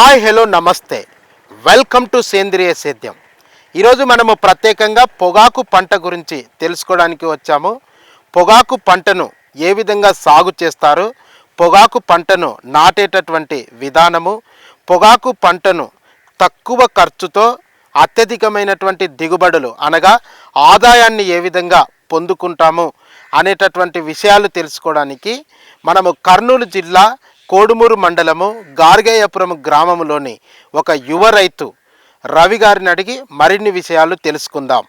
Hi hello నమస్తే. Welcome to సేంద్రియ సేద్యం. ఈరోజు మనము ప్రత్యేకంగా పొగాకు పంట గురించి తెలుసుకోవడానికి వచ్చాము. పొగాకు పంటను ఏ విధంగా సాగు చేస్తారు? పొగాకు పంటను నాటేటటువంటి విధానము పొగాకు పంటను తక్కువ ఖర్చుతో అత్యధికమైనటువంటి దిగుబడులు అనగా ఆదాయాన్ని ఏ విధంగా పొందుకుంటాము అనేటటువంటి విషయాలు తెలుసుకోవడానికి మనము కర్నూలు జిల్లా కోడుమూరు మండలము గార్గేయపురం గ్రామంలోని ఒక యువ రైతు రవి గారిని అడిగి మరిన్ని విషయాలు తెలుసుకుందాం.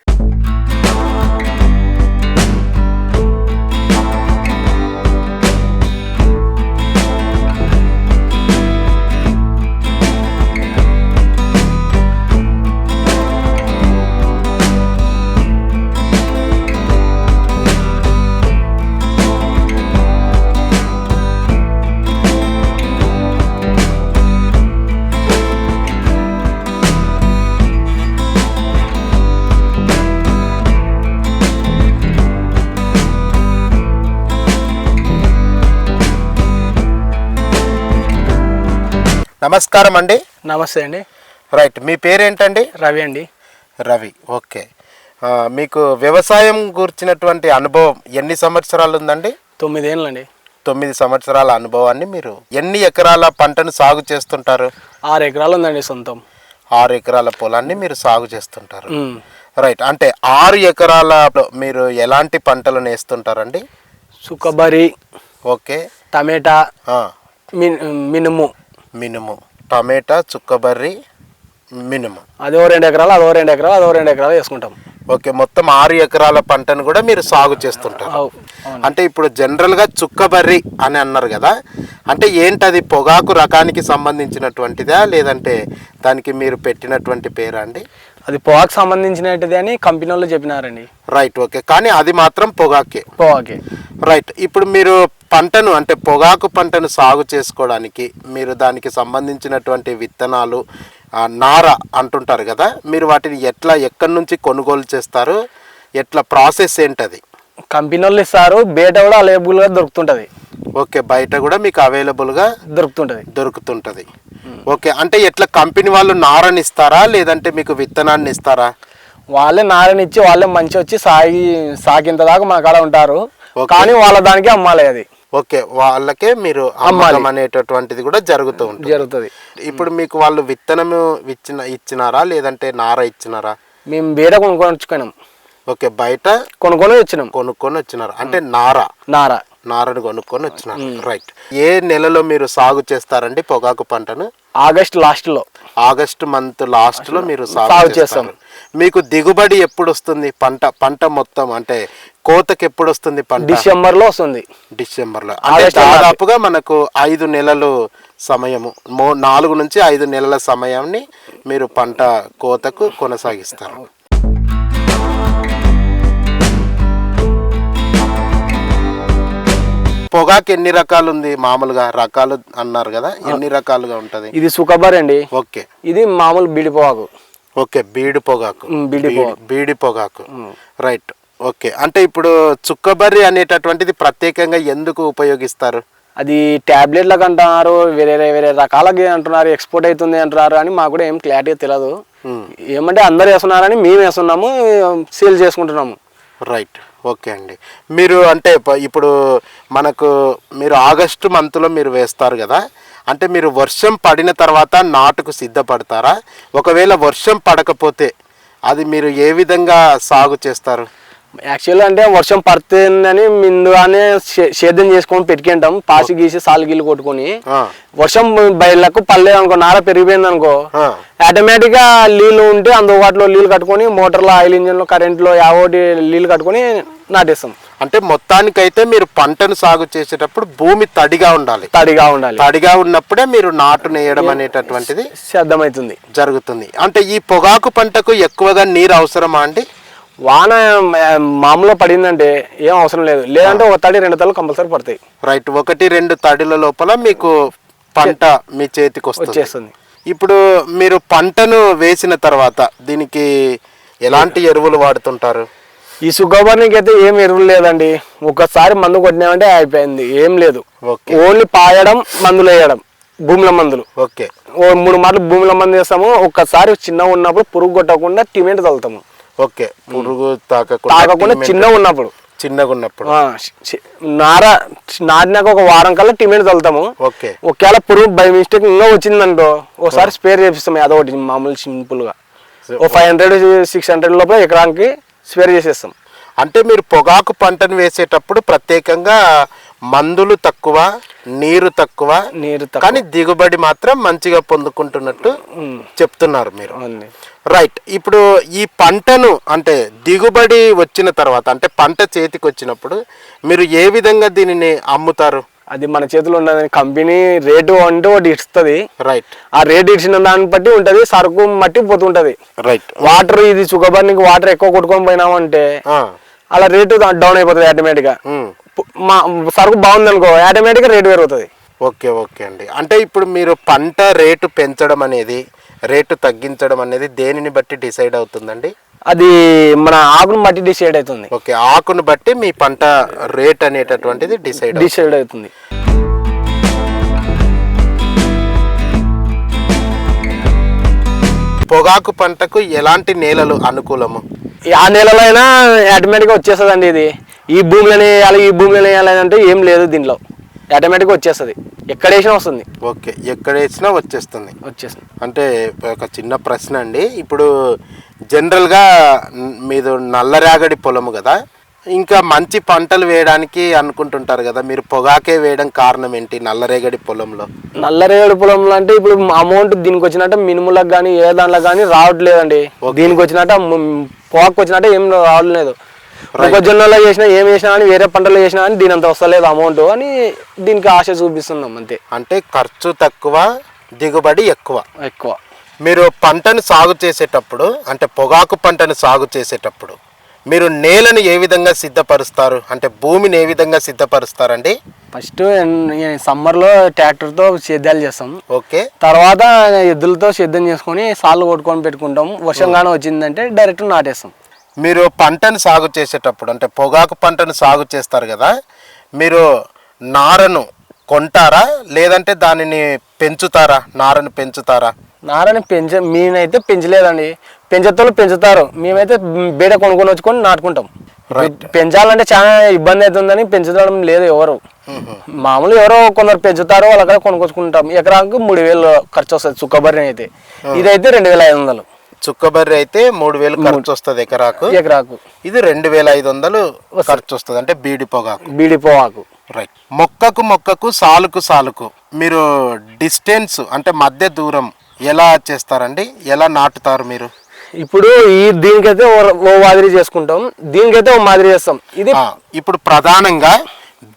నమస్కారం అండి. నమస్తే అండి. రైట్ మీ పేరేంటండి? రవి అండి. రవి ఓకే. మీకు వ్యవసాయం గురించినటువంటి అనుభవం ఎన్ని సంవత్సరాలు ఉందండి? తొమ్మిదేళ్ళు అండి తొమ్మిది సంవత్సరాల అనుభవాన్ని మీరు ఎన్ని ఎకరాల పంటను సాగు చేస్తుంటారు? ఆరు ఎకరాలు ఉందండి సొంతం. ఆరు ఎకరాల పొలాన్ని మీరు సాగు చేస్తుంటారు. రైట్ అంటే ఆరు ఎకరాల మీరు ఎలాంటి పంటలను వేస్తుంటారండి సుక్కబరి ఓకే. టమేటా మినుము. మినుము. టమేటా చుక్కబర్రి మినుము. అదో రెండు ఎకరాలు అదో రెండు ఎకరాలు అదో రెండు ఎకరాలు వేసుకుంటాం. ఓకే మొత్తం ఆరు ఎకరాల పంటను కూడా మీరు సాగు చేస్తుంటారు. అంటే ఇప్పుడు జనరల్గా చుక్కబర్రి అని అన్నారు కదా అంటే ఏంటది పొగాకు రకానికి సంబంధించినటువంటిదా లేదంటే దానికి మీరు పెట్టినటువంటి పేరా అండి? అది పొగాకు సంబంధించినది అని కంపెనీ వాళ్ళు చెప్పినారండి. రైట్ ఓకే కానీ అది మాత్రం పొగాకే. పొగాకి. రైట్ ఇప్పుడు మీరు పంటను అంటే పొగాకు పంటను సాగు చేసుకోవడానికి మీరు దానికి సంబంధించినటువంటి విత్తనాలు నార అంటుంటారు కదా మీరు వాటిని ఎట్లా ఎక్కడి నుంచి కొనుగోలు చేస్తారు ఎట్లా ప్రాసెస్ ఏంటది? కంపెనీ వాళ్ళు ఇస్తారు బయట కూడా అవైలబుల్గా దొరుకుతుంటుంది. ఓకే బయట కూడా మీకు అవైలబుల్గా దొరుకుతుంటుంది. దొరుకుతుంటది. ఓకే అంటే ఎట్లా కంపెనీ వాళ్ళు నారని ఇస్తారా లేదంటే మీకు విత్తనాన్ని ఇస్తారా? వాళ్ళే నారనిచ్చి వాళ్ళే మంచి వచ్చి సాగి సాకింత దాకా మన కాడ ఉంటారు. కానీ వాళ్ళ దానికి అమ్మాలి అది. ఓకే వాళ్ళకే మీరు అమ్మకం అనేటటువంటిది కూడా జరుగుతూ ఉంటుంది. జరుగుతుంది. ఇప్పుడు మీకు వాళ్ళు విత్తనము ఇచ్చిన ఇచ్చినారా లేదంటే నార ఇచ్చినారా? మేము బయట కొనుక్కొని ఓకే బయట కొనుక్కొని వచ్చినాం. కొనుక్కొని వచ్చినారు. అంటే నార. నార. నారను కొనుక్కొని వచ్చినారు. రైట్ ఏ నెలలో మీరు సాగు చేస్తారండి పొగాకు పంటను? ఆగస్ట్ లాస్ట్లో. ఆగస్టు మంత్ లాస్ట్లో మీరు సాగు చేస్తాం. మీకు దిగుబడి ఎప్పుడు వస్తుంది పంట పంట మొత్తం? అంటే కోతకి ఎప్పుడు వస్తుంది పంట వస్తుంది. డిసెంబర్లో అంటే ఆగస్టు లో దాదాపుగా మనకు ఐదు నెలలు సమయము. నాలుగు నుంచి ఐదు నెలల సమయాన్ని మీరు పంట కోతకు కొనసాగిస్తారు. పొగాకు ఎన్ని రకాలు ఉంది మామూలుగా రకాలు అన్నారు కదా ఎన్ని రకాలుగా ఉంటది? ఇది సుఖబర్ అండి. ఓకే. ఇది మామూలు బిడిపోవాకు ఓకే బీడి పొగాకు. బీడి బీడి- బీడి పొగాకు. Right okay. అంటే ఇప్పుడు చుక్కబర్రి అనేటటువంటిది ప్రత్యేకంగా ఎందుకు ఉపయోగిస్తారు? అది ట్యాబ్లెట్లకు అంటున్నారు వేరే వేరే రకాలకి అంటున్నారు ఎక్స్పోర్ట్ అవుతుంది అంటున్నారు అని మాకు కూడా ఏం క్లారిటీ తెలియదు. ఏమంటే అందరు వేస్తున్నారని మేము వేస్తున్నాము సేల్ చేసుకుంటున్నాము. రైట్ ఓకే అండి. మీరు అంటే ఇప్పుడు మనకు మీరు ఆగస్టు మంత్లో మీరు వేస్తారు కదా అంటే మీరు వర్షం పడిన తర్వాత నాటుకు సిద్ధపడతారా? ఒకవేళ వర్షం పడకపోతే అది మీరు ఏ విధంగా సాగు చేస్తారు? యాక్చువల్గా అంటే వర్షం పడుతుందని ముందుగానే సేద్యం చేసుకొని పెట్టుకుంటాం. పాసి గీసి సాలు గీళ్ళు కొట్టుకొని. వర్షం బయళ్ళకు పడలేదు అనుకో నార పెరిగిపోయింది అనుకో. ఆటోమేటిక్గా నీళ్ళు ఉంటే అందుబాటులో నీళ్ళు కట్టుకొని మోటార్లో ఆయిల్ ఇంజిన్లో కరెంట్లో యావోటి నీళ్ళు కట్టుకొని నాటేస్తాం. అంటే మొత్తానికైతే మీరు పంటను సాగు చేసేటప్పుడు భూమి తడిగా ఉండాలి. తడిగా ఉండాలి. తడిగా ఉన్నప్పుడే మీరు నాటు నేయడం అనేటటువంటిది సిద్ధమవుతుంది జరుగుతుంది. అంటే ఈ పొగాకు పంటకు ఎక్కువగా నీరు అవసరమా అండి? వాన మామూలుగా పడిందంటే ఏం అవసరం లేదు. లేదంటే ఒక తడి రెండు తలలు కంపల్సరీ పడతాయి. రైట్ ఒకటి రెండు తడిల లోపల మీకు పంట మీ చేతికి వచ్చేస్తుంది. ఇప్పుడు మీరు పంటను వేసిన తర్వాత దీనికి ఎలాంటి ఎరువులు వాడుతుంటారు? ఈ సుగోబర్నికి అయితే ఏం ఎరువులు లేదండి. ఒకసారి మందు కొట్టినామంటే అయిపోయింది. ఏం లేదు. ఓన్లీ పాయడం మందులు వేయడం భూమిలో మందులు. ఓకే. ఓ మూడు మార్లు భూమిలో మందు వేస్తాము. ఒక్కసారి చిన్నగా ఉన్నప్పుడు పురుగు కొట్టకుండా టిమెంట్ తగులుతాము ఓకే. పురుగు తాకకుండా టీమెంట్ చిన్నగా ఉన్నప్పుడు. చిన్నగా ఉన్నప్పుడు. నార నాటినాక ఒక వారం కల్లా టిమెంట్ తగులుతాము. ఓకే. ఒకవేళ పురుగు బై మిస్టేక్ ఇంకా వచ్చిందనుకో ఒకసారి స్పేర్ చేపిస్తాం అదొకటి మామూలు సింపుల్గా ఓ ఫైవ్ హండ్రెడ్ సిక్స్ హండ్రెడ్ లోపల ఎకరానికి స్పేర్ చేసేస్తాం. అంటే మీరు పొగాకు పంటను వేసేటప్పుడు ప్రత్యేకంగా మందులు తక్కువ నీరు తక్కువ నీరు తక్కువ. కానీ దిగుబడి మాత్రం మంచిగా పొందుకుంటున్నట్టు చెప్తున్నారు మీరు. రైట్ ఇప్పుడు ఈ పంటను అంటే దిగుబడి వచ్చిన తర్వాత అంటే పంట చేతికి వచ్చినప్పుడు మీరు ఏ విధంగా దీనిని అమ్ముతారు? అది మన చేతిలో ఉన్నది కంపెనీ రేటు అంటే ఒకటి ఇస్తుంది. రైట్ ఆ రేట్ ఇచ్చిన దాన్ని బట్టి ఉంటది సరుకు మట్టి పోతుంటది. రైట్ వాటర్ ఇది సుగబర్నికి వాటర్ ఎక్కువ కొట్టుకొని పోయినామంటే అలా రేటు డౌన్ అయిపోతుంది ఆటోమేటిక్గా. మా సరుకు బాగుంది అనుకో ఆటోమేటిక్గా రేటు పెరుగుతుంది. ఓకే ఓకే అండి. అంటే ఇప్పుడు మీరు పంట రేటు పెంచడం అనేది రేటు తగ్గించడం అనేది దేనిని బట్టి డిసైడ్ అవుతుందండి? అది మన ఆకును బట్టి డిసైడ్ అవుతుంది. ఓకే ఆకును బట్టి మీ పంట రేట్ అనేటటువంటిది డిసైడ్ డిసైడ్ అవుతుంది. పొగాకు పంటకు ఎలాంటి నేలలు అనుకూలము? ఆ నెలలో అయినా ఆటోమేటిక్గా వచ్చేస్తుంది అండి ఇది. ఈ భూమిలోనే వేయాలి ఈ భూమిలోనే వేయాలి అంటే ఏం లేదు దీనిలో ఆటోమేటిక్గా వచ్చేస్తుంది. ఎక్కడ వేసినా వస్తుంది. ఓకే ఎక్కడ వేసినా వచ్చేస్తుంది. వచ్చేస్తుంది. అంటే ఒక చిన్న ప్రశ్న అండి. ఇప్పుడు జనరల్గా మీది నల్లరేగడి పొలము కదా ఇంకా మంచి పంటలు వేయడానికి అనుకుంటుంటారు కదా మీరు పొగాకే వేయడం కారణం ఏంటి నల్లరేగడి పొలంలో? నల్లరేగడి పొలంలో అంటే ఇప్పుడు అమౌంట్ దీనికి వచ్చినట్టు మినుములకు కానీ ఏ దాంట్లో కానీ రావట్లేదండి. దీనికి వచ్చినట్టు పొగాకు వచ్చినట్టు ఏం రావట్లేదు. మొక్కజొన్నలో చేసినా ఏం చేసినా కానీ వేరే పంటలో చేసినా కానీ దీని అంత వస్తలేదు అమౌంట్ అని దీనికి ఆశ చూపిస్తున్నాం అంతే. అంటే ఖర్చు తక్కువ దిగుబడి ఎక్కువ. ఎక్కువ. మీరు పంటను సాగు చేసేటప్పుడు అంటే పొగాకు పంటను సాగు చేసేటప్పుడు మీరు నేలను ఏ విధంగా సిద్ధపరుస్తారు? అంటే భూమిని ఏ విధంగా సిద్ధపరుస్తారండి? ఫస్ట్ సమ్మర్లో ట్రాక్టర్తో సేద్యాలు చేస్తాం. ఓకే. తర్వాత ఎద్దులతో సిద్ధం చేసుకొని సాళ్ళు కొట్టుకొని పెట్టుకుంటాం. వర్షంగానే వచ్చిందంటే డైరెక్ట్ నాటేస్తాం. మీరు పంటను సాగు చేసేటప్పుడు అంటే పొగాకు పంటను సాగు చేస్తారు కదా మీరు నారను కొంటారా? లేదంటే దానిని పెంచుతారా? నారను పెంచుతారా? నారని పెంచ మీనైతే పెంచలేదండి. పెంచేతోళ్ళు పెంచుతారు. మేమైతే బీడ కొనుక్కొని వచ్చుకొని నాటుకుంటాం. పెంచాలంటే చాలా ఇబ్బంది అవుతుందని పెంచడం లేదు ఎవరు. మామూలు ఎవరో కొందరు పెంచుతారు వాళ్ళక్కడ కొనుక్కొచ్చుకుంటాం. ఎకరాకు మూడు వేలు ఖర్చు వస్తుంది చుక్కబర్రి అయితే. ఇదైతే రెండు వేల ఐదు వందలు. చుక్కబర్రి అయితే మూడు వేలు ఖర్చు వస్తుంది ఎకరాకు. ఎకరాకు. ఇది రెండు వేల ఐదు వందలు ఖర్చు వస్తుంది. అంటే బీడి పొగాకు. బీడి పోవాకు రైట్ మొక్కకు మొక్కకు సాలుకు సాలుకు మీరు డిస్టెన్స్ అంటే మధ్య దూరం ఎలా చేస్తారండి? ఎలా నాటుతారు మీరు? ఇప్పుడు ఈ దీనికైతే ఓ- మాదిరి చేసుకుంటాం. దీనికైతే ఓ మాదిరి చేస్తాం. ఇది ఇప్పుడు ప్రధానంగా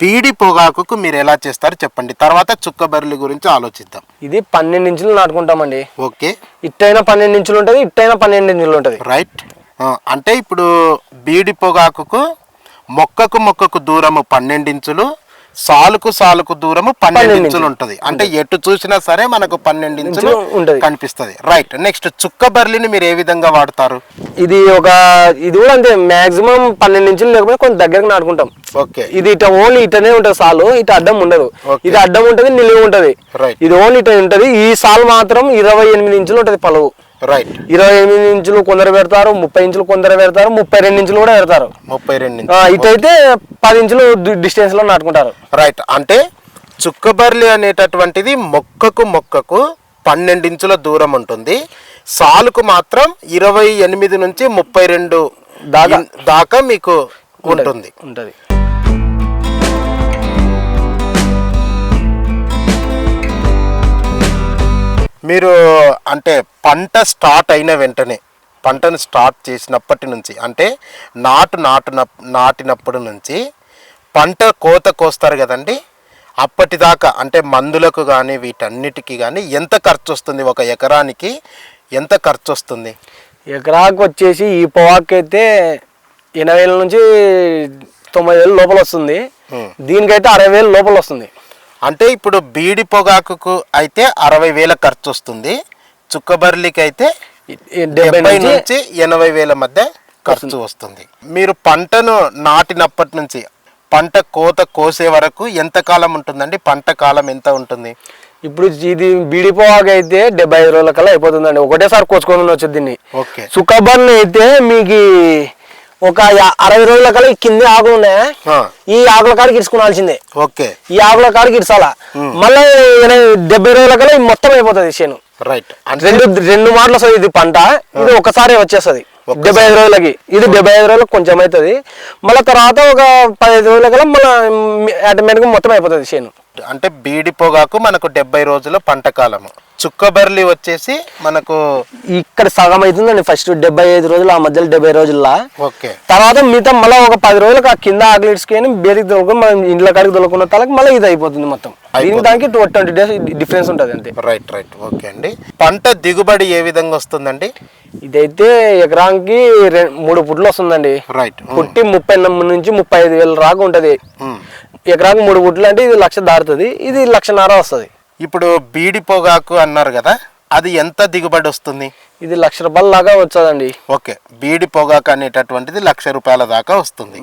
బీడి పొగాకుకు మీరు ఎలా చేస్తారు చెప్పండి. తర్వాత చుక్కబర్రెల గురించి ఆలోచిద్దాం. ఇది పన్నెండు ఇంచులు నాటుకుంటామండి. ఓకే. ఇట్టైనా పన్నెండు ఇంచులు ఉంటుంది ఇట్టైనా పన్నెండు ఇంచులు ఉంటుంది. రైట్. అంటే ఇప్పుడు బీడి పొగాకుకు మొక్కకు మొక్కకు దూరము పన్నెండు ఇంచులు సాలుకు సాలుకు దూరము పన్నెండు ఇంచులు ఉంటది. అంటే ఎటు చూసినా సరే మనకు పన్నెండు ఇంచులు. కనిపిస్తది. రైట్ నెక్స్ట్ చుక్క బర్లిని మీరు ఏ విధంగా వాడతారు? ఇది ఒక ఇది కూడా అంతే. మాక్సిమం పన్నెండు ఇంచులు లేకపోతే కొంచెం దగ్గరకు నాటుకుంటాం. ఓకే ఇది ఇట ఓన్లీ ఇటనే ఉంటుంది సాలు. ఇట అడ్డం ఉండదు. ఇది అడ్డం ఉంటది నిలువ ఉంటది. రైట్ ఇది ఓన్లీ ఇట ఉంటది. ఈ సాల్ మాత్రం ఇరవై ఎనిమిది ఇంచులు ఉంటది పొలవు. రైట్ ఇరవై ఎనిమిది ఇంచులు కొందరు పెడతారు ముప్పై ఇంచులు కొందరు పెడతారు ముప్పై రెండు ఇంచులు కూడా పెడతారు. ముప్పై రెండు ఇంచులు. ఇటైతే పది ఇంచులు డిస్టెన్స్లో నాటుకుంటారు. రైట్ అంటే చుక్కబర్లి అనేటటువంటిది మొక్కకు మొక్కకు పన్నెండించుల దూరం ఉంటుంది. సాలుకు మాత్రం ఇరవై ఎనిమిది నుంచి ముప్పై రెండు దాకా. మీకు ఉంటుంది. ఉంటది. మీరు అంటే పంట స్టార్ట్ అయిన వెంటనే పంటను స్టార్ట్ చేసినప్పటి నుంచి అంటే నాటు నాటున నాటినప్పటి నుంచి పంట కోత కోస్తారు కదండి. అప్పటిదాకా అంటే మందులకు కానీ వీటన్నిటికీ కానీ ఎంత ఖర్చు వస్తుంది ఒక ఎకరానికి? ఎంత ఖర్చు వస్తుంది ఎకరాకు వచ్చేసి ఈ పొగాకు అయితే ఎనభై వేల నుంచి తొంభై వేలు లోపల వస్తుంది. దీనికైతే అరవై వేలు లోపల వస్తుంది అంటే ఇప్పుడు బీడి పొగాకుకు అయితే అరవై వేల ఖర్చు వస్తుంది. చుక్కబర్లికి అయితే డెబ్బై నుంచి ఎనభై వేల మధ్య ఖర్చు వస్తుంది. మీరు పంటను నాటినప్పటి నుంచి పంట కోత కోసే వరకు ఎంత కాలం ఉంటుందండి? పంట కాలం ఎంత ఉంటుంది? ఇప్పుడు ఇది బీడిపోవాక అయితే డెబ్బై ఐదు రోజుల కల్లా అయిపోతుందండి. ఒకటేసారి కోసుకొని వచ్చు దీన్ని. ఓకే. సుఖబర్న్ అయితే మీకు ఒక అరవై రోజుల కల్లా కింద ఆకులు ఉన్నాయా? ఈ ఆకుల కాడికి ఇడుచుకోవాల్సిందే ఓకే. ఈ ఆకుల కాడికి ఇడ్చాలా మళ్ళీ డెబ్బై రోజుల కల్లా మొత్తం అయిపోతుంది చేను. రైట్. రెండు రెండు మాటలు వస్తుంది ఇది పంట. ఇది ఒకసారి వచ్చేస్తుంది. డెబ్బై ఐదు రోజులకి. ఇది డెబ్బై ఐదు రోజులకు కొంచెం అవుతుంది మళ్ళీ తర్వాత ఒక పదిహేను రోజులకల్లా మళ్ళీ ఆటోమేటిక్గా మొత్తం అయిపోతుంది చేను. అంటే బీడి పొగాకు మనకు డెబ్బై రోజుల పంట కాలము. చుక్కబర్లి వచ్చేసి మనకు ఇక్కడ సగం అవుతుందండి ఫస్ట్ డెబ్బై ఐదు రోజులు ఆ మధ్యలో డెబ్బై రోజుల్లో. ఓకే. తర్వాత మిగతా మళ్ళీ ఒక పది రోజులకు ఆ కింద ఆకలిడ్చుకొని బేరికి దొరుకుని మనం ఇంట్లో కాడికి దొరుకున్న తలకి మళ్ళీ ఇది అయిపోతుంది మొత్తం. దీనికి దానికి ట్వంటీ డేస్ డిఫరెన్స్ ఉంటుంది అంతే. Right right. ఓకే అండి. పంట దిగుబడి ఏ విధంగా వస్తుందండి? ఇదైతే ఎకరానికి మూడు పుట్లు వస్తుందండి. రైట్. పుట్టి ముప్పై నుంచి ముప్పై ఐదు వేల రాక ఉంటుంది. ఎకరానికి మూడు పుట్లు అంటే ఇది లక్ష దారుతుంది ఇది లక్షన్నర వస్తుంది. ఇప్పుడు బీడి పొగాకు అన్నారు కదా అది ఎంత దిగుబడి వస్తుంది? ఇది లక్ష రూపాయల దాకా వచ్చదండి. ఓకే బీడి పొగాకు అనేటటువంటిది లక్ష రూపాయల దాకా వస్తుంది.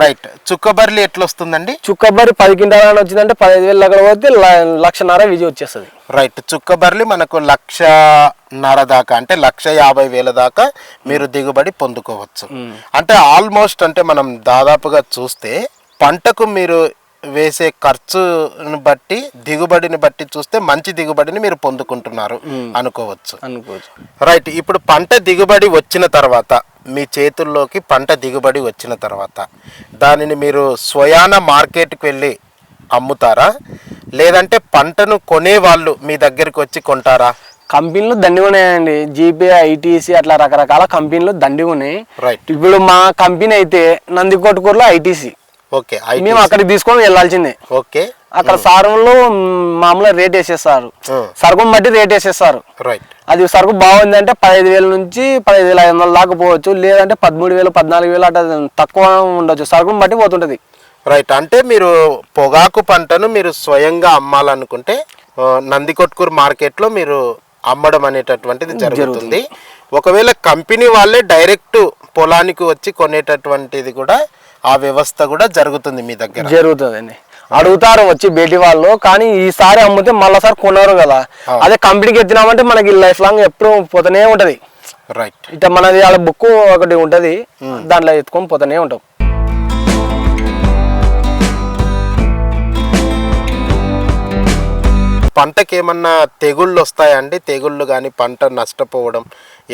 రైట్ చుక్కబర్లి ఎట్లా వస్తుందండి చుక్కబరి పది కింటాల వచ్చిందంటే పదిహేను వేలు అక్కడ పోతే లక్షన్నర విజయ్ వచ్చేస్తుంది. రైట్ చుక్కబర్లి మనకు లక్ష నర దాకా అంటే లక్ష యాభై వేల దాకా మీరు దిగుబడి పొందుకోవచ్చు. అంటే ఆల్మోస్ట్ అంటే మనం దాదాపుగా చూస్తే పంటకు మీరు వేసే ఖర్చును బట్టి దిగుబడిని బట్టి చూస్తే మంచి దిగుబడిని మీరు పొందుకుంటున్నారు అనుకోవచ్చు. అనుకోవచ్చు. రైట్ ఇప్పుడు పంట దిగుబడి వచ్చిన తర్వాత మీ చేతుల్లోకి పంట దిగుబడి వచ్చిన తర్వాత దానిని మీరు స్వయాన మార్కెట్కి వెళ్ళి అమ్ముతారా? లేదంటే పంటను కొనే వాళ్ళు మీ దగ్గరికి వచ్చి కొంటారా? కంపెనీలు దండిగా ఉన్నాయండి. జీపే ఐటీసీ అట్లా రకరకాల కంపెనీలు దండిగా ఉన్నాయి. రైట్. ఇప్పుడు మా కంపెనీ అయితే నందికొట్టుకూరులో ఐటీసీ. ఓకే మేము అక్కడికి తీసుకొని వెళ్ళాల్సిందే. ఓకే. అక్కడ సారంలో మామూలుగా రేట్ వేసేస్తారు. సరుకుని బట్టి రేట్ వేసేస్తారు. రైట్. అది సరుకు బాగుంది అంటే పదహైదు వేల నుంచి పదహైదు వేల ఐదు వందల దాకా పోవచ్చు లేదంటే పదమూడు వేలు పద్నాలుగు వేలు అట్లా తక్కువ ఉండొచ్చు. సరుకుని బట్టి పోతుంటది. రైట్. అంటే మీరు పొగాకు పంటను మీరు స్వయంగా అమ్మాలనుకుంటే నందికొట్కూరు మార్కెట్లో మీరు అమ్మడం అనేటటువంటిది జరుగుతుంది. ఒకవేళ కంపెనీ వాళ్ళే డైరెక్ట్ పొలానికి వచ్చి కొనేటటువంటిది కూడా ఆ వ్యవస్థ కూడా జరుగుతుంది మీ దగ్గర. జరుగుతుందండి. అడుగుతారు వచ్చి బేటి వాళ్ళు కానీ ఈసారి అమ్మితే మళ్ళీసారి కొనరు కదా. అదే కంపెనీకి ఎత్తినామంటే మనకి లైఫ్ లాంగ్ ఎప్పుడు పోతూనే ఉంటది. రైట్ ఇట్లా మనది ఆడ బుక్ ఒకటి ఉంటది దాంట్లో ఎత్తుకొని పోతూనే ఉంటాం. పంటకి ఏమన్నా తెగుళ్ళు వస్తాయండి? తెగుళ్ళు కానీ పంట నష్టపోవడం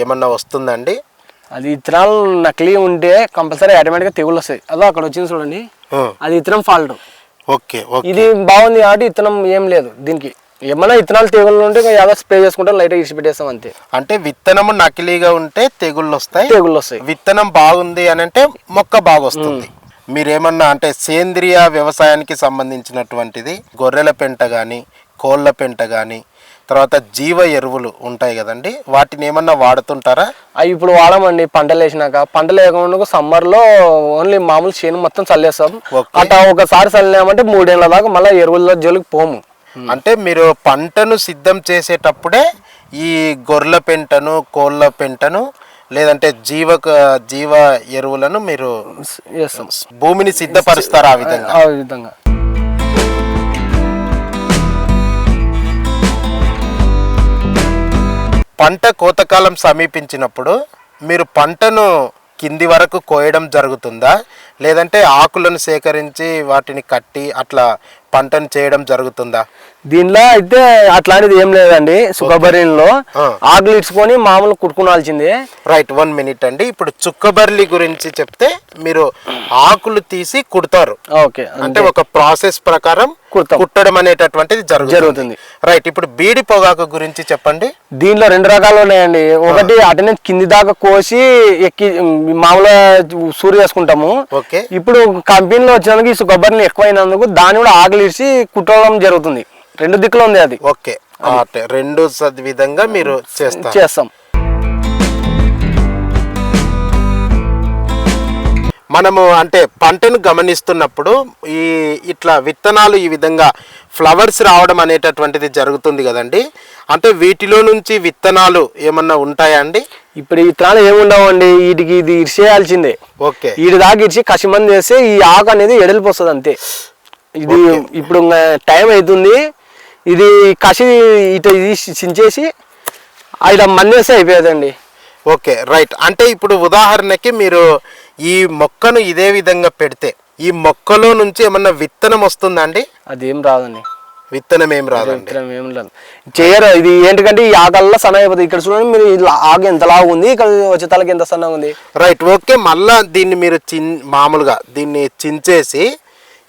ఏమన్నా వస్తుందండి? అది ఇత్తనాలు నకిలీ ఉంటే కంపల్సరీ ఆటోమేటిక్గా తెగులు వస్తాయి. అదో అక్కడ వచ్చింది చూడండి. అది ఇత్తనం ఫాల్ట్. Okay okay. ఇది బాగుంది కాబట్టి ఇత్తనం ఏం లేదు దీనికి. ఏమన్నా ఇత్తనాలు తెగులు ఉంటే ఏదో స్ప్రే చేసుకుంటాం లైట్గా ఇచ్చి పెట్టేస్తాం అంతే. అంటే విత్తనము నకిలీగా ఉంటే తెగుళ్ళు వస్తాయి. తెగుళ్ళు వస్తాయి. విత్తనం బాగుంది అని అంటే మొక్క బాగా వస్తుంది మీరేమన్నా అంటే సేంద్రియ వ్యవసాయానికి సంబంధించినటువంటిది గొర్రెల పెంట కానీ కోళ్ళ పెంట కానీ తర్వాత జీవ ఎరువులు ఉంటాయి కదండి. వాటిని ఏమన్నా వాడుతుంటారా? అవి ఇప్పుడు వాడమండి పంటలు వేసినాక. పంటలు వేయకుండా సమ్మర్లో ఓన్లీ మామూలు చేను మొత్తం చల్లేస్తాం. అట్లా ఒకసారి చల్లినామంటే మూడేళ్ళ దాకా మళ్ళీ ఎరువుల జోలికి పోము. అంటే మీరు పంటను సిద్ధం చేసేటప్పుడే ఈ గొర్రెల పెంటను కోళ్ళ పెంటను లేదంటే జీవ జీవ ఎరువులను మీరు భూమిని సిద్ధపరుస్తారు ఆ విధంగా? ఆ విధంగా. పంట కోతకాలం సమీపించినప్పుడు మీరు పంటను కింది వరకు కోయడం జరుగుతుందా? లేదంటే ఆకులను సేకరించి వాటిని కట్టి అట్లా పంటను చేయడం జరుగుతుందా? దీనిలో అయితే అట్లాంటిది ఏం లేదండి. సుఖబరిలో ఆ. ఆకులు ఇడ్చుకొని మామూలు కుట్టుకునాల్సిందే రైట్ వన్ మినిట్ అండి. ఇప్పుడు చుక్కబర్లి గురించి చెప్తే మీరు ఆకులు తీసి కుడతారు. ఓకే అంటే ఒక ప్రాసెస్ ప్రకారం కుడతాం. కుట్టడం అనేటటువంటిది జరుగుతుంది. రైట్ ఇప్పుడు బీడి పొగాకు గురించి చెప్పండి. దీనిలో రెండు రకాలు ఉన్నాయండి. ఒకటి అటెండెన్స్ కింది దాకా కోసి ఎక్కి మామూలుగా సూరు చేసుకుంటాము. ఓకే. ఇప్పుడు కంపెనీలో వచ్చినందుకు ఈ కొబ్బరిని ఎక్కువైనందుకు దాన్ని కూడా ఆకలిసి కుట్టడం జరుగుతుంది. రెండు దిక్కులు ఉంది అది. ఓకే. అంటే రెండు సద్ విధంగా మీరు చేస్తాం. మనము అంటే పంటను గమనిస్తున్నప్పుడు ఈ ఇట్లా విత్తనాలు ఈ విధంగా ఫ్లవర్స్ రావడం అనేటటువంటిది జరుగుతుంది కదండి. అంటే వీటిలో నుంచి విత్తనాలు ఏమన్నా ఉంటాయా అండి? ఇప్పుడు ఈ విత్తనాలు ఏముండవండి వీటికి ఇది ఇరిసేయాల్సిందే. ఓకే. వీడి దాకా ఇరిచి కసిమంది చేస్తే ఈ ఆకు అనేది ఎడలిపోస్తుంది అంతే. ఇది ఇప్పుడు టైం అవుతుంది. ఇది కసి ఇట ఇది చించేసి ఇట మందేస్తే అయిపోయేదండి. Okay right. అంటే ఇప్పుడు ఉదాహరణకి మీరు ఈ మొక్కను ఇదే విధంగా పెడితే ఈ మొక్కలో నుంచి ఏమన్నా విత్తనం వస్తుందా అండి? అదేం రాదండి. విత్తనం ఏం రాదండి. విత్తనం ఏం లేదు చేయరు ఇది ఏంటికంటే ఈ ఆకల్లా సన్న అయిపోతుంది. ఇక్కడ చూడండి మీరు ఇలా ఆకు ఎంత లావు ఉంది ఇక్కడ వచ్చే తలకి ఎంత సన్నగా ఉంది. Right okay. మళ్ళా దీన్ని మీరు చిన్ మామూలుగా దీన్ని చించేసి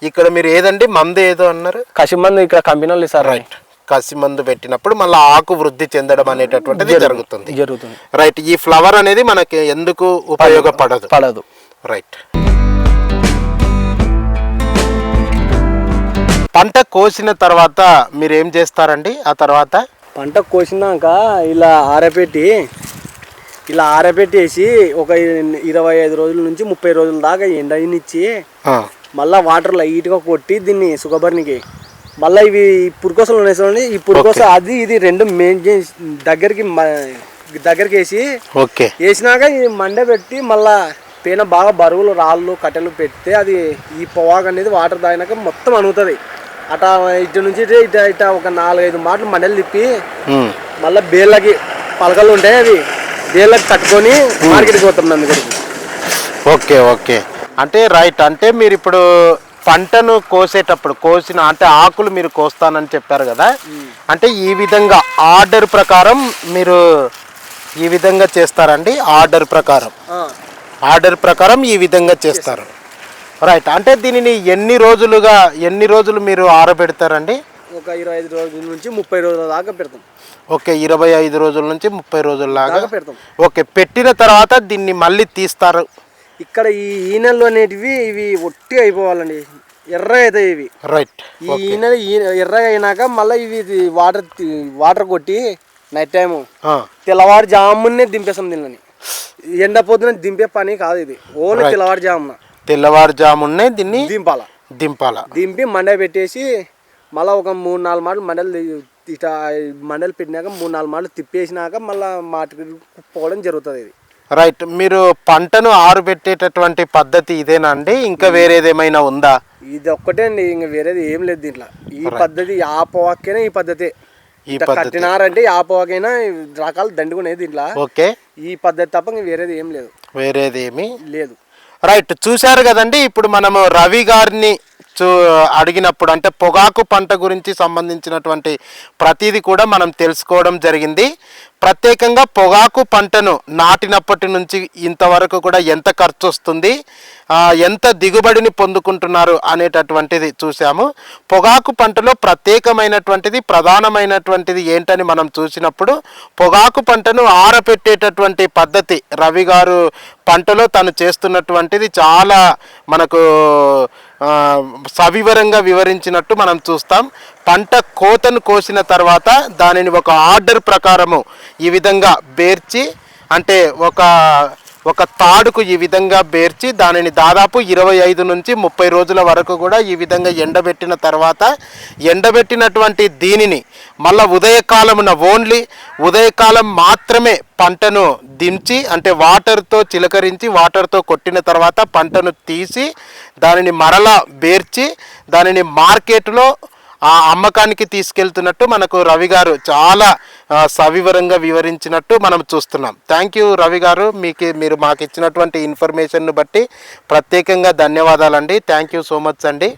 ఇక్కడ మీరు ఏదండి? మందు ఏదో అన్నారు? కసిమంది ఇక్కడ కంపెనీలు ఇస్తారు. రైట్. కసి మందు పెట్టినప్పుడు మళ్ళీ ఆకు వృద్ధి చెందడం అనేటటువంటిది జరుగుతుంది జరుగుతుంది. రైట్ ఈ ఫ్లవర్ అనేది మనకి ఎందుకు ఉపయోగపడదు? పడదు. రైట్ పంట కోసిన తర్వాత మీరు ఏం చేస్తారండి? ఆ తర్వాత? పంట కోసినాక ఇలా ఆరబెట్టి ఇలా ఆరబెట్టేసి ఒక ఇరవై ఐదు రోజుల నుంచి ముప్పై రోజుల దాకా ఎండనిచ్చి మళ్ళీ వాటర్ లైట్గా కొట్టి దీన్ని సుగబర్నికి మళ్ళీ ఇవి పురుకోసలు ఉన్నాయి ఈ పురుకోస అది ఇది రెండు మెయిన్ దగ్గరికి దగ్గరికి వేసి ఓకే. వేసినాక ఈ మండ పెట్టి మళ్ళా పైన బాగా బరువులు రాళ్ళు కట్టెలు పెడితే అది ఈ పొవాకు అనేది వాటర్ తాగినాక మొత్తం అనుగుతుంది అట ఇటు నుంచి ఇటు ఇట ఒక నాలుగైదు మాటలు మండలు తిప్పి మళ్ళీ బేళ్ళకి పలకలు ఉంటాయి అవి. బేళ్ళకి కట్టుకొని మార్కెట్కి పోతాం నన్ను దగ్గరికి ఓకే ఓకే. అంటే రైట్ అంటే మీరు ఇప్పుడు పంటను కోసేటప్పుడు కోసిన అంటే ఆకులు మీరు కోస్తానని చెప్పారు కదా? అంటే ఈ విధంగా ఆర్డర్ ప్రకారం మీరు ఈ విధంగా చేస్తారండి ఆర్డర్ ప్రకారం. ఆర్డర్ ప్రకారం ఈ విధంగా చేస్తారు. రైట్. అంటే దీనిని ఎన్ని రోజులుగా ఎన్ని రోజులు మీరు ఆరబెడతారండి? ఒక ఇరవై ఐదు రోజుల నుంచి ముప్పై రోజుల దాకా పెడతాం. ఓకే ఇరవై ఐదు రోజుల నుంచి ముప్పై రోజుల దాకా పెడతాం. ఓకే పెట్టిన తర్వాత దీన్ని మళ్ళీ తీస్తారు. ఇక్కడ ఈ ఈనెలు అనేటివి ఇవి ఒట్టి అయిపోవాలండి. ఎర్రగా అవుతాయి ఇవి. రైట్ ఈ ఈనెలు ఈ- ఎర్రగా అయినాక మళ్ళీ ఇవి వాటర్ వాటర్ కొట్టి నైట్ టైము తెల్లవారు జామునే దింపేస్తాం దీనిని. ఎండ పొద్దున దింపే పని కాదు ఇది. ఓన్లీ తెల్లవారు జామున తెల్లవారుజామునే దీన్ని దింపాల. దింపాల. దింపి మండ పెట్టేసి మళ్ళీ ఒక మూడు నాలుగు మాటలు మండలు ఇట మండలు పెట్టినాక మూడు నాలుగు మాటలు తిప్పేసినాక మళ్ళీ మాటికి పోవడం జరుగుతుంది ఇది. రైట్ మీరు పంటను ఆరుబెట్టేటటువంటి పద్ధతి ఇదేనా అండి? ఇంకా వేరేదేమైనా ఉందా? ఇది ఒక్కటే అండి ఇంకా వేరేది ఏం లేదు దీంట్లో. ఈ పద్ధతి ఆ పోవాకైనా ఈ పద్ధతే? ఈ పద్ధతి. కట్టినారంటే ఆ పోవాకైనా రకాలు దండుకునేది దీంట్లో. ఓకే. ఈ పద్ధతి తప్ప ఇంక వేరేది ఏం లేదు. వేరేదేమి? లేదు. రైట్ చూశారు కదండి ఇప్పుడు మనము రవి గారిని చూ అడిగినప్పుడు అంటే పొగాకు పంట గురించి సంబంధించినటువంటి ప్రతిదీ కూడా మనం తెలుసుకోవడం జరిగింది. ప్రత్యేకంగా పొగాకు పంటను నాటినప్పటి నుంచి ఇంతవరకు కూడా ఎంత ఖర్చు వస్తుంది ఎంత దిగుబడిని పొందుకుంటున్నారు అనేటటువంటిది చూసాము పొగాకు పంటలో ప్రత్యేకమైనటువంటిది ప్రధానమైనటువంటిది ఏంటని మనం చూసినప్పుడు పొగాకు పంటను ఆరపెట్టేటటువంటి పద్ధతి రవి గారు పంటలో తను చేస్తున్నటువంటిది చాలా మనకు సవివరంగా వివరించినట్టు మనం చూస్తాం. పంట కోతను కోసిన తర్వాత దానిని ఒక ఆర్డర్ ప్రకారము ఈ విధంగా బేర్చి అంటే ఒక ఒక తాడుకు ఈ విధంగా బేర్చి దానిని దాదాపు ఇరవై ఐదు నుంచి ముప్పై రోజుల వరకు కూడా ఈ విధంగా ఎండబెట్టిన తర్వాత ఎండబెట్టినటువంటి దీనిని మళ్ళా ఉదయకాలమున ఓన్లీ ఉదయకాలం మాత్రమే పంటను దించి అంటే వాటర్తో చిలకరించి వాటర్తో కొట్టిన తర్వాత పంటను తీసి దానిని మరలా బేర్చి దానిని మార్కెట్లో ఆ అమ్మకానికి తీసుకెళ్తున్నట్టు మనకు రవి గారు చాలా సవివరంగా వివరించినట్టు మనం చూస్తున్నాం. థ్యాంక్ యూ రవి గారు. మీకు మీరు మాకు ఇచ్చినటువంటి ఇన్ఫర్మేషన్ను బట్టి ప్రత్యేకంగా ధన్యవాదాలండి. థ్యాంక్ యూ సో మచ్ అండి.